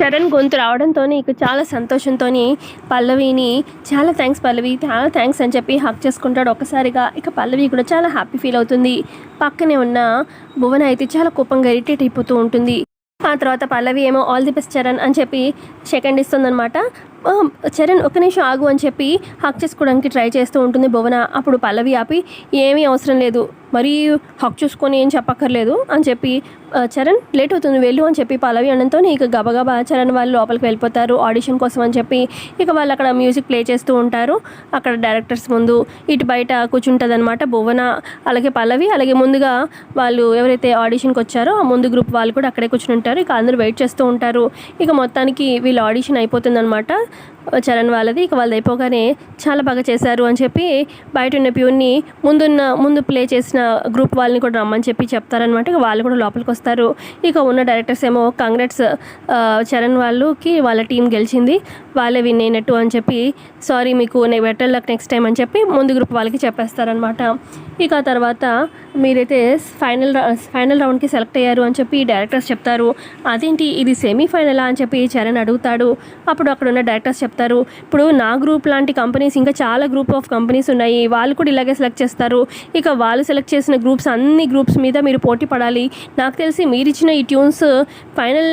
చరణ్ గొంతు రావడంతో ఇక చాలా సంతోషంతో పల్లవిని చాలా థ్యాంక్స్ పల్లవి చాలా థ్యాంక్స్ అని చెప్పి హక్ చేసుకుంటాడు ఒక్కసారిగా. ఇక పల్లవి కూడా చాలా హ్యాపీ ఫీల్ అవుతుంది. పక్కనే ఉన్న భువన అయితే చాలా కోపంగా ఇరిటేట్ అయిపోతూ ఉంటుంది. ఆ తర్వాత పల్లవి ఏమో ఆల్ ది బెస్ట్ చరణ్ అని చెప్పి సెకండ్ ఇస్తుందనమాట చరణ్ ఒక నిమిషం ఆగు అని చెప్పి హక్ చేసుకోవడానికి ట్రై చేస్తూ ఉంటుంది భువన. అప్పుడు పల్లవి ఆపి ఏమీ అవసరం లేదు. మరీ హక్ చూసుకొని ఏం చెప్పక్కర్లేదు అని చెప్పి చరణ్ లేట్ అవుతుంది వెళ్ళు అని చెప్పి పల్లవి అనడంతో ఇక గబగబా చరణ్ వాళ్ళు లోపలికి వెళ్ళిపోతారు ఆడిషన్ కోసం అని చెప్పి ఇక వాళ్ళు అక్కడ మ్యూజిక్ ప్లే చేస్తూ ఉంటారు. అక్కడ డైరెక్టర్స్ ముందు ఇటు బయట కూర్చుంటుంది అనమాట భువన అలాగే పల్లవి అలాగే ముందుగా వాళ్ళు ఎవరైతే ఆడిషన్కి వచ్చారో ఆ ముందు గ్రూప్ వాళ్ళు కూడా అక్కడే కూర్చుని ఉంటారు. ఇక అందరూ వెయిట్ చేస్తూ ఉంటారు. ఇక మొత్తానికి వీళ్ళు ఆడిషన్ అయిపోతుందన్నమాట. చరణ్ వాళ్ళది. ఇక వాళ్ళది అయిపోగానే చాలా బాగా చేశారు అని చెప్పి బయట ఉన్న ప్యూన్ని ముందున్న ముందు ప్లే చేసిన గ్రూప్ వాళ్ళని కూడా రమ్మని చెప్పి చెప్తారనమాట ఇక వాళ్ళు కూడా లోపలికి వస్తారు. ఇక ఉన్న డైరెక్టర్స్ ఏమో కాంగ్రెట్స్ చరణ్ వాళ్ళకి వాళ్ళ టీం గెలిచింది. వాళ్ళే విన్ అయినట్టు అని చెప్పి సారీ మీకు నేను బెటర్ లక్ నెక్స్ట్ టైం అని చెప్పి ముందు గ్రూప్ వాళ్ళకి చెప్పేస్తారనమాట ఇక తర్వాత మీరైతే ఫైనల్ ఫైనల్ రౌండ్కి సెలెక్ట్ అయ్యారు అని చెప్పి డైరెక్టర్స్ చెప్తారు. అదేంటి ఇది సెమీఫైనలా అని చెప్పి చరణ్ అడుగుతాడు. అప్పుడు అక్కడ ఉన్న డైరెక్టర్స్ చెప్తారు. ఇప్పుడు నా గ్రూప్ లాంటి కంపెనీస్ ఇంకా చాలా గ్రూప్ ఆఫ్ కంపెనీస్ ఉన్నాయి. వాళ్ళు కూడా ఇలాగే సెలెక్ట్ చేస్తారు. ఇక వాళ్ళు సెలెక్ట్ చేసిన గ్రూప్స్ అన్ని గ్రూప్స్ మీద మీరు పోటీ పడాలి. నాకు తెలిసి మీరు ఇచ్చిన ఈ ట్యూన్స్ ఫైనల్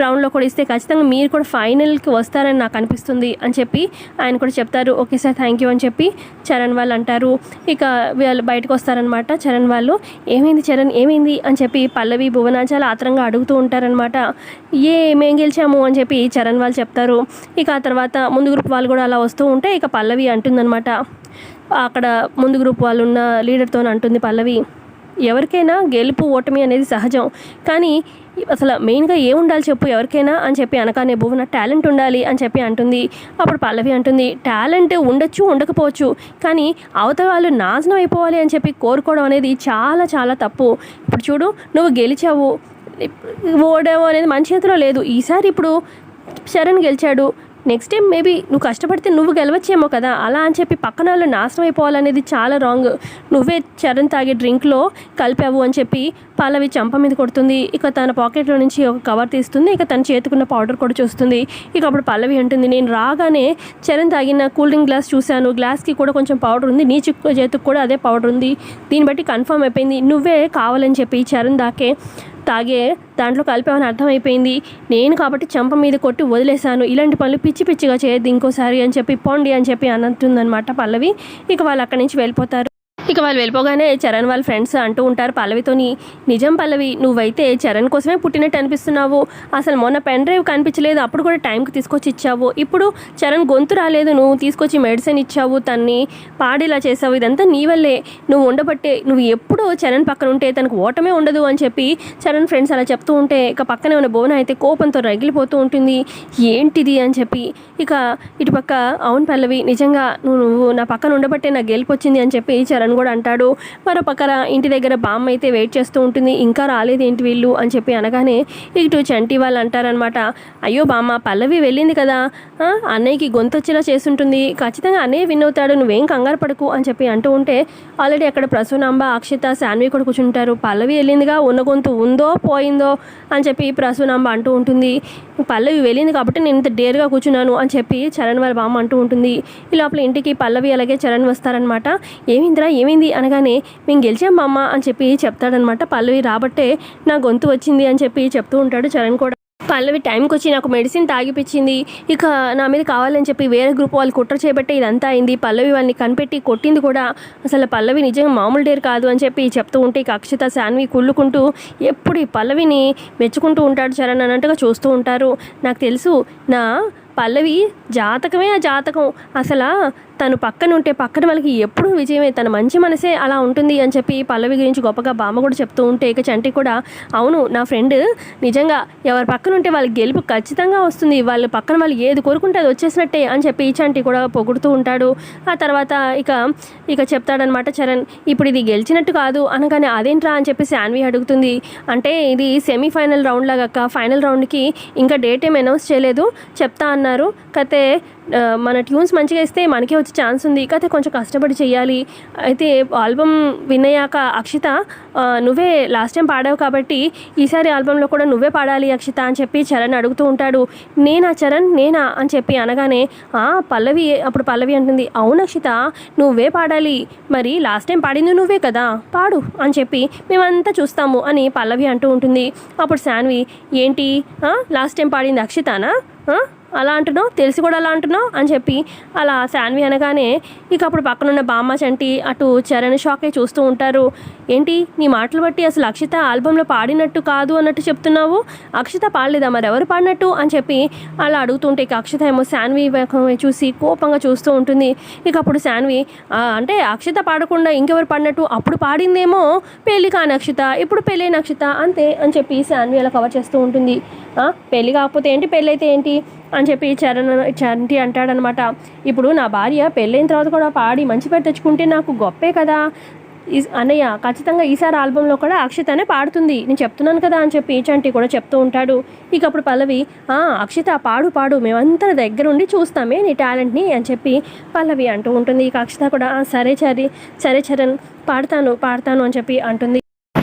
రౌండ్లో కూడా ఇస్తే ఖచ్చితంగా మీరు కూడా ఫైనల్కి వస్తారని నాకు అనిపిస్తుంది అని చెప్పి ఆయన కూడా చెప్తారు. ఓకే సార్ థ్యాంక్ యూ అని చెప్పి చరణ్ వాళ్ళు అంటారు. ఇక వీళ్ళు బయటకు వస్తారనమాట చరణ్ వాళ్ళు. ఏమైంది చరణ్? ఏమైంది? అని చెప్పి పల్లవి భువన చాలా ఆత్రంగా అడుగుతూ ఉంటారనమాట ఏ మేం గెలిచాము అని చెప్పి చరణ్ వాళ్ళు చెప్తారు. ఇక ఆ తర్వాత ముందు గ్రూప్ వాళ్ళు కూడా అలా వస్తూ ఉంటే ఇక పల్లవి అంటుందన్నమాట. అక్కడ ముందు గ్రూప్ వాళ్ళు ఉన్న లీడర్తో అంటుంది పల్లవి. ఎవరికైనా గెలుపు ఓటమి అనేది సహజం. కానీ అసలు మెయిన్గా ఏముండాలి చెప్పు ఎవరికైనా అని చెప్పి అనకానే భువన టాలెంట్ ఉండాలి అని చెప్పి అంటుంది. అప్పుడు పల్లవి అంటుంది టాలెంట్ ఉండొచ్చు ఉండకపోవచ్చు. కానీ అవతల వాళ్ళు నాశనం అయిపోవాలి అని చెప్పి కోరుకోవడం అనేది చాలా చాలా తప్పు. ఇప్పుడు చూడు నువ్వు గెలిచావు. ఓడావు అనేది మన చేతిలో లేదు. ఈసారి ఇప్పుడు శరణ్ గెలిచాడు. నెక్స్ట్ టైం మేబీ నువ్వు కష్టపడితే నువ్వు గెలవచ్చేమో కదా. అలా అని చెప్పి పక్కన వాళ్ళు నాశనం అయిపోవాలనేది చాలా రాంగ్ నువ్వే చరణ్ తాగే డ్రింక్లో కలిపావు అని చెప్పి పల్లవి చంప మీద కొడుతుంది. ఇక తన పాకెట్లో నుంచి ఒక కవర్ తీస్తుంది. ఇక తన చేతుకున్న పౌడర్ కూడా చూస్తుంది. ఇక అప్పుడు పల్లవి అంటుంది నేను రాగానే చరణ్ తాగిన కూల్ డ్రింక్ గ్లాస్ చూశాను. గ్లాస్కి కూడా కొంచెం పౌడర్ ఉంది. నీ చిక్కు చేతికి కూడా అదే పౌడర్ ఉంది. దీన్ని బట్టి కన్ఫర్మ్ అయిపోయింది. నువ్వే కావాలని చెప్పి చరణ్ దాకే తాగే దాంట్లో కలిపామని అర్థమైపోయింది. నేను కాబట్టి చెంప మీద కొట్టి వదిలేశాను. ఇలాంటి పనులు పిచ్చి పిచ్చిగా చేయొద్దు ఇంకోసారి అని చెప్పి పోండి అని చెప్పి అనంటుందన్నమాట పల్లవి. ఇక వాళ్ళు అక్కడి నుంచి వెళ్ళిపోతారు. ఇక వాళ్ళు వెళ్ళిపోగానే చరణ్ వాళ్ళ ఫ్రెండ్స్ అంటూ ఉంటారు పల్లవితోని నిజం పల్లవి నువ్వైతే చరణ్ కోసమే పుట్టినట్టు అనిపిస్తున్నావు. అసలు మొన్న పెన్ డ్రైవ్ కనిపించలేదు అప్పుడు కూడా టైంకి తీసుకొచ్చి ఇచ్చావు. ఇప్పుడు చరణ్ గొంతు రాలేదు నువ్వు తీసుకొచ్చి మెడిసిన్ ఇచ్చావు తన్ని పాడేలా చేసావు. ఇదంతా నీ వల్లే. నువ్వు ఉండబట్టే నువ్వు ఎప్పుడు చరణ్ పక్కన ఉంటే తనకు ఓటమే ఉండదు అని చెప్పి చరణ్ ఫ్రెండ్స్ అలా చెప్తూ ఉంటే ఇక పక్కనే ఉన్న బోన అయితే కోపంతో రగిలిపోతూ ఉంటుంది. ఏంటిది? అని చెప్పి ఇక ఇటుపక్క అవును పల్లవి నిజంగా నువ్వు నువ్వు నా పక్కన ఉండబట్టే నాకు గెలిపొచ్చింది అని చెప్పి చరణ్ కూడా అంటాడు. మరో పక్కన ఇంటి దగ్గర బామ్మ అయితే వెయిట్ చేస్తూ ఉంటుంది. ఇంకా రాలేదు ఏంటి వీళ్ళు? అని చెప్పి అనగానే ఇటు చంటి వాళ్ళు అంటారనమాట అయ్యో బామ్మ పల్లవి వెళ్ళింది కదా. అన్నయ్యకి గొంతు వచ్చేలా చేస్తుంటుంది. ఖచ్చితంగా అన్నయ్య విన్ అవుతాడు. నువ్వేం కంగారు పడకు అని చెప్పి అంటూ ఉంటే ఆల్రెడీ అక్కడ ప్రసూనాంబ అక్షిత శాన్వి కూడా కూర్చుంటారు. పల్లవి వెళ్ళిందిగా? ఉన్న గొంతు ఉందో పోయిందో అని చెప్పి ప్రసూనాంబ అంటూ ఉంటుంది. పల్లవి వెళ్ళింది కాబట్టి నేను ఇంత డేర్గా కూర్చున్నాను అని చెప్పి చరణ్ వాళ్ళ బామ్మ అంటూ ఉంటుంది. ఈ లోపల ఇంటికి పల్లవి అలాగే చరణ్ వస్తారనమాట ఏమైందిరా? ఏమైంది అనగానే మేము గెలిచాం అమ్మ అని చెప్పి చెప్తాడనమాట. పల్లవి రాబట్టే నా గొంతు వచ్చింది అని చెప్పి చెప్తూ ఉంటాడు చరణ్ కూడా. పల్లవి టైంకి వచ్చి నాకు మెడిసిన్ తాగిపించింది ఇక నా మీద కావాలని చెప్పి వేరే గ్రూప్ వాళ్ళు కుట్ర చేపట్టే ఇదంతా అయింది. పల్లవి వాళ్ళని కనిపెట్టి కొట్టింది కూడా అసలు పల్లవి నిజంగా మామూలు డేర్ కాదు అని చెప్పి చెప్తూ ఉంటే ఇక అక్షిత శాన్వి కుళ్ళుకుంటూ ఎప్పుడు ఈ పల్లవిని మెచ్చుకుంటూ ఉంటాడు చరణ్ అన్నట్టుగా చూస్తూ ఉంటారు. నాకు తెలుసు నా పల్లవి జాతకమే ఆ జాతకం. అసలు తను పక్కన ఉంటే పక్కన వాళ్ళకి ఎప్పుడూ విజయమే. తన మంచి మనసే అలా ఉంటుంది అని చెప్పి పల్లవి గురించి గొప్పగా బామ్మ కూడా చెప్తూ ఉంటే ఇక చంటి కూడా అవును నా ఫ్రెండ్ నిజంగా ఎవరి పక్కన ఉంటే వాళ్ళకి గెలుపు ఖచ్చితంగా వస్తుంది. వాళ్ళ పక్కన వాళ్ళు ఏది కోరుకుంటే అది వచ్చేసినట్టే అని చెప్పి ఈ చంటి కూడా పొగుడుతూ ఉంటాడు. ఆ తర్వాత ఇక ఇక చెప్తాడనమాట చరణ్ ఇప్పుడు ఇది గెలిచినట్టు కాదు అనగానే అదేంట్రా అని చెప్పి శాన్వి అడుగుతుంది. అంటే ఇది సెమీఫైనల్ రౌండ్ లాగా ఫైనల్ రౌండ్కి ఇంకా డేట్ ఏం అనౌన్స్ చేయలేదు. చెప్తా అన్నారు. కతే మన ట్యూన్స్ మంచిగా ఇస్తే మనకే మంచి ఛాన్స్ ఉంది. కాకపోతే కొంచెం కష్టపడి చేయాలి. అయితే ఆల్బమ్ విన్ అయ్యాక అక్షిత నువ్వే లాస్ట్ టైం పాడావు కాబట్టి ఈసారి ఆల్బంలో కూడా నువ్వే పాడాలి అక్షిత అని చెప్పి చరణ్ అడుగుతూ ఉంటాడు. నేనా చరణ్? నేనా? అని చెప్పి అనగానే పల్లవి అప్పుడు పల్లవి అంటుంది అవును అక్షిత నువ్వే పాడాలి. మరి లాస్ట్ టైం పాడింది నువ్వే కదా? పాడు అని చెప్పి మేమంతా చూస్తాము అని పల్లవి అంటూ ఉంటుంది. అప్పుడు శాన్వి ఏంటి? లాస్ట్ టైం పాడింది అక్షితానా? అలా అంటున్నావు తెలిసి కూడా అలా అంటున్నావు అని చెప్పి అలా శాన్వి అనగానే ఇక అప్పుడు పక్కనున్న బామ్మ చంటి అటు చరణ్ షాక్ అయి చూస్తూ ఉంటారు. ఏంటి నీ మాటలు బట్టి అసలు అక్షిత ఆల్బంలో పాడినట్టు కాదు అన్నట్టు చెప్తున్నావు? అక్షిత పాడలేదా మరి? ఎవరు పాడినట్టు? అని చెప్పి అలా అడుగుతుంటే ఇక అక్షిత ఏమో శాన్వి చూసి కోపంగా చూస్తూ ఉంటుంది. ఇక అప్పుడు శాన్వి అంటే అక్షిత పాడకుండా ఇంకెవరు పాడినట్టు? అప్పుడు పాడిందేమో పెళ్ళి కాని అక్షిత ఇప్పుడు పెళ్ళైన అక్షిత అంతే అని చెప్పి శాన్వి అలా కవర్ చేస్తూ ఉంటుంది. పెళ్ళి కాకపోతే ఏంటి? పెళ్ళైతే ఏంటి? అని చెప్పి చరణ్ చంటి అంటాడనమాట. ఇప్పుడు నా భార్య పెళ్ళైన తర్వాత కూడా పాడి మంచి పేరు తెచ్చుకుంటే నాకు గొప్పే కదా. అన్నయ్య ఖచ్చితంగా ఈసారి ఆల్బంలో కూడా అక్షితనే పాడుతుంది. నేను చెప్తున్నాను కదా అని చెప్పి చంటి కూడా చెప్తూ ఉంటాడు. ఇక అప్పుడు పల్లవి అక్షిత పాడు పాడు. మేమంతా దగ్గరుండి చూస్తామే నీ టాలెంట్ని అని చెప్పి పల్లవి అంటూ ఉంటుంది. ఇక అక్షిత కూడా సరే చరి సరే చరణ్ పాడతాను పాడతాను అని చెప్పి అంటుంది.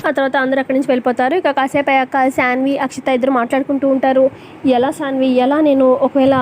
ఆ తర్వాత అందరూ అక్కడి నుంచి వెళ్ళిపోతారు. ఇక కాసేపు అయ్యాక శాన్వి అక్షిత ఇద్దరు మాట్లాడుకుంటూ ఉంటారు. ఎలా శాన్వి ఎలా నేను ఒకవేళ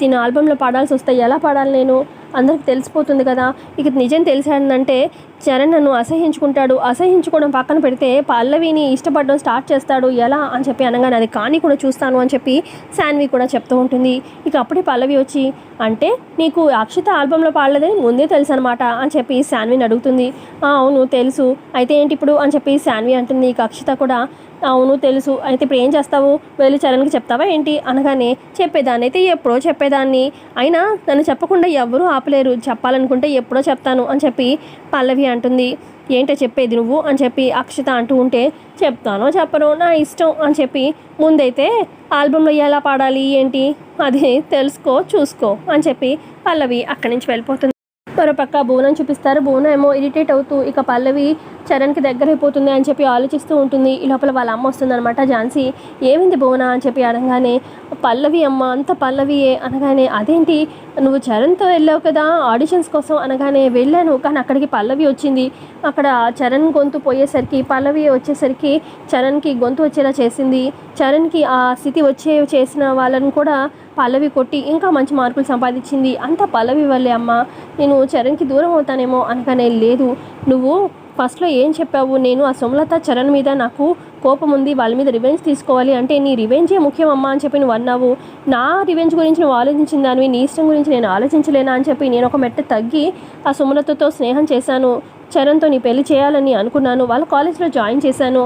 తిన ఆల్బంలో పాడాల్సి వస్తే ఎలా పాడాలి నేను? అందరికి తెలిసిపోతుంది కదా. ఇక నిజం తెలిసాడంటే చరణ్ నన్ను అసహించుకుంటాడు. అసహించుకోవడం పక్కన పెడితే పల్లవిని ఇష్టపడడం స్టార్ట్ చేస్తాడు. ఎలా అని చెప్పి అనగానే అది కానీ కూడా చూస్తాను అని చెప్పి శాన్వి కూడా చెప్తూ ఉంటుంది. ఇక అప్పుడే పల్లవి వచ్చి అంటే నీకు అక్షిత ఆల్బంలో పాడలేదని ముందే తెలుసు అనమాట అని చెప్పి శాన్విని అడుగుతుంది. అవును తెలుసు. అయితే ఏంటి ఇప్పుడు? అని చెప్పి శాన్వి అంటుంది. ఇక అక్షిత కూడా అవును తెలుసు. అయితే ఇప్పుడు ఏం చేస్తావు? వెళ్ళి చరణ్కి చెప్తావా ఏంటి? అనగానే చెప్పేదాన్ని అయితే ఎప్పుడో చెప్పేదాన్ని. అయినా నన్ను చెప్పకుండా ఎవరూ ఆపలేరు. చెప్పాలనుకుంటే ఎప్పుడో చెప్తాను అని చెప్పి పల్లవి అంటుంది. ఏంటో చెప్పేది నువ్వు? అని చెప్పి అక్షిత అంటూ ఉంటే చెప్తానో చెప్పను నా ఇష్టం అని చెప్పి ముందైతే ఆల్బంలో ఎలా పాడాలి ఏంటి? అది తెలుసుకో చూసుకో అని చెప్పి పల్లవి అక్కడి నుంచి వెళ్ళిపోతుంది. మరోపక్క భువనం చూపిస్తారు. భువనం ఏమో ఇరిటేట్ అవుతూ ఇక పల్లవి చరణ్కి దగ్గర అయిపోతుంది అని చెప్పి ఆలోచిస్తూ ఉంటుంది. ఈ లోపల వాళ్ళ అమ్మ వస్తుందన్నమాట. ఝాన్సీ ఏమింది భువన అని చెప్పి అనగానే పల్లవి అమ్మ అంత పల్లవియే. అనగానే అదేంటి? నువ్వు చరణ్తో వెళ్ళావు కదా ఆడిషన్స్ కోసం. అనగానే వెళ్ళాను కానీ అక్కడికి పల్లవి వచ్చింది. అక్కడ చరణ్ గొంతు పోయేసరికి పల్లవి వచ్చేసరికి చరణ్కి గొంతు వచ్చేలా చేసింది. చరణ్కి ఆ స్థితి వచ్చే చేసిన వాళ్ళని కూడా పల్లవి కొట్టి ఇంకా మంచి మార్కులు సంపాదించింది. అంత పల్లవి వల్లే అమ్మ నేను చరణ్కి దూరం అవుతానేమో అనగానే లేదు. నువ్వు ఫస్ట్లో ఏం చెప్పావు? నేను ఆ సోమలత చరణ్ మీద నాకు కోపం ఉంది. వాళ్ళ మీద రివెంజ్ తీసుకోవాలి అంటే నీ రివెంజే ముఖ్యం అమ్మా అని చెప్పి నువ్వు అన్నావు. నా రివెంజ్ గురించి నువ్వు ఆలోచించిన దానివి నీ ఇష్టం గురించి నేను ఆలోచించలేనా అని చెప్పి నేను ఒక మెట్ట తగ్గి ఆ సుమలతతో స్నేహం చేశాను. చరణ్తో నీ పెళ్ళి చేయాలని అనుకున్నాను. వాళ్ళ కాలేజ్లో జాయిన్ చేశాను.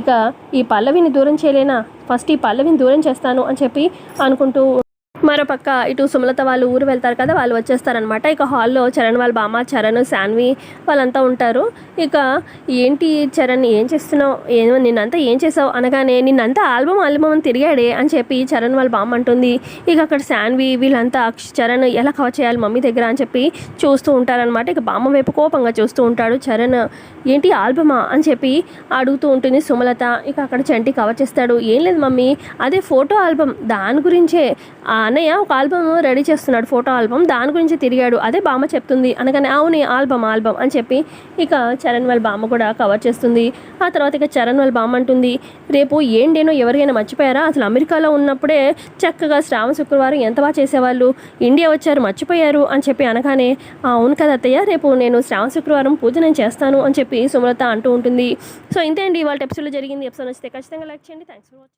ఇక ఈ పల్లవిని దూరం చేయలేనా? ఫస్ట్ ఈ పల్లవిని దూరం చేస్తాను అని చెప్పి అనుకుంటూ మరోపక్క ఇటు సుమలత వాళ్ళు ఊరు వెళ్తారు కదా వాళ్ళు వచ్చేస్తారనమాట ఇక హాల్లో చరణ్ వాళ్ళ బామ్మ చరణ్ శాన్వి వాళ్ళంతా ఉంటారు. ఇక ఏంటి చరణ్ ఏం చేస్తున్నావు? ఏమో నిన్నంతా ఏం చేసావు? అనగానే నిన్నంతా ఆల్బమ్ ఆల్బమ్ అని తిరిగాడే అని చెప్పి చరణ్ వాళ్ళ బామ్మ అంటుంది. ఇక అక్కడ శాన్వి వీళ్ళంతా అక్ష- చరణ్ ఎలా కవర్ చేయాలి మమ్మీ దగ్గర అని చెప్పి చూస్తూ ఉంటారనమాట ఇక బామ్మ వైపు కోపంగా చూస్తూ ఉంటాడు చరణ్. ఏంటి ఆల్బమా అని చెప్పి అడుగుతూ ఉంటుంది సుమలత. ఇక అక్కడ చంటి కవర్ చేస్తాడు. ఏం లేదు మమ్మీ అదే ఫోటో ఆల్బమ్ దాని గురించే. అన్నయ్య ఒక ఆల్బమ్ రెడీ చేస్తున్నాడు ఫోటో ఆల్బమ్. దాని గురించి తిరిగాడు. అదే బామ్మ చెప్తుంది. అనగానే అవును ఆల్బమ్ ఆల్బమ్ అని చెప్పి ఇక చరణ్ వాళ్ళ బామ్మ కూడా కవర్ చేస్తుంది. ఆ తర్వాత ఇక చరణ్ వాళ్ళ బామ్మ అంటుంది రేపు ఏంటేనో ఎవరికైనా మర్చిపోయారా? అసలు అమెరికాలో ఉన్నప్పుడే చక్కగా శ్రావణ శుక్రవారం ఎంత బాగా చేసేవాళ్ళు? ఇండియా వచ్చారు మర్చిపోయారు అని చెప్పి అనగానే అవును కదా అత్తయ్య రేపు నేను శ్రావణ శుక్రవారం పూజ నేను చేస్తాను అని చెప్పి సుమలత అంటూ ఉంటుంది. సో ఇంతే అండి వాళ్ళ ఎపిసోడ్లో జరిగింది. ఎపిసోడ్ నచ్చితే ఖచ్చితంగా లైక్ చేయండి. Thanks for watching